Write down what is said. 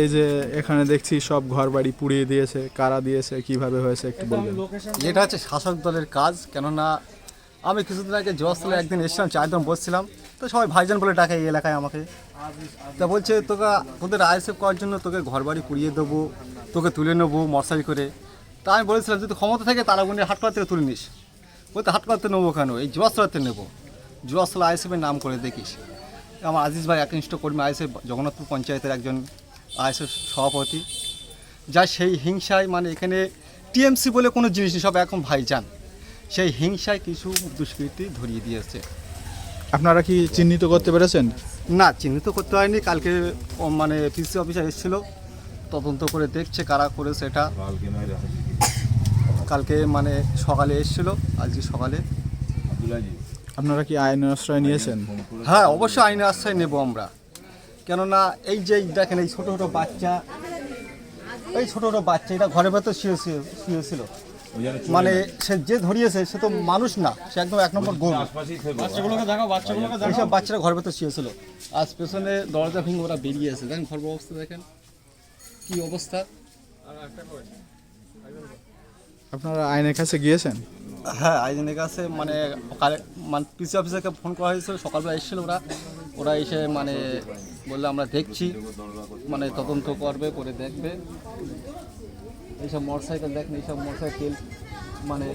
এই যে এখানে দেখছি সব ঘর বাড়ি পুড়িয়ে দিয়েছে কারা দিয়েছে কীভাবে হয়েছে একটু বলবেন। যেটা হচ্ছে শাসক দলের কাজ কেননা আমি কিছুদিন আগে জয়স্থলে একদিন এসেছিলাম চারজন বসছিলাম তো সবাই ভাইজান বলে ডাকে এই এলাকায় আমাকে। তা বলছে তোকে তোদের আইএসএফ করার জন্য তোকে ঘর বাড়ি পুড়িয়ে দেবো তোকে তুলে নেব মশারি করে। তা আমি বলেছিলাম যদি ক্ষমতা থাকে তারাগুনি হাটকড়া থেকে তুলে নিস। বলতে হাটকড়াতে নেব কেন? এই জুয়াস্থলাতে নেব। জুয়াস্থলা আইএসএফের নাম করে দেখিস। আমার আজিজ ভাই একনিষ্ঠ কর্মী আইএসএফ জগন্নাথপুর পঞ্চায়েতের একজন আইএসএফ সভাপতি। যা সেই হিংসায় মানে এখানে টিএমসি বলে কোনো জিনিস নেই সব এখন ভাই ভাইজান। সেই হিংসায় কিছু দুষ্কৃতি ধরিয়ে দিয়েছে। আপনারা কি চিহ্নিত করতে পেরেছেন? না চিহ্নিত করতে হয়নি। কালকে মানে পিসি অফিসার এসেছিল তদন্ত করে দেখছে কারা করেছে এটা। কালকে মানে সকালে এসেছিল আজকে সকালে। আপনারা কি আইন আশ্রয় নিয়েছেন? হ্যাঁ অবশ্যই আইনের আশ্রয় নেব আমরা। কেননা এই যে দেখেন এই ছোটো ছোটো বাচ্চা এই ছোটো ছোটো বাচ্চা এটা ঘরের ভেতর শুয়ে শুয়ে- শুয়েছিল মানে সে যে ধরিয়েছে সে তো মানুষ না সে একদম এক নম্বর গরু। এইসব বাচ্চারা ঘরের ভেতর শুয়েছিল আজ পেছনে দরজা ভেঙে ওরা বেরিয়ে আছে দেখেন ঘর অবস্থা দেখেন। কি অবস্থা। আপনারা আইনের কাছে গিয়েছেন? হ্যাঁ আইজেনের কাছে মানে মানে পিসি অফিসারকে ফোন করা হয়েছিল, সকালবেলা এসেছিল ওরা। ওরা এসে মানে বললে, আমরা দেখছি। মানে তদন্ত করবে, করে দেখবে। এইসব মোটর সাইকেল দেখেন, এইসব মোটর সাইকেল মানে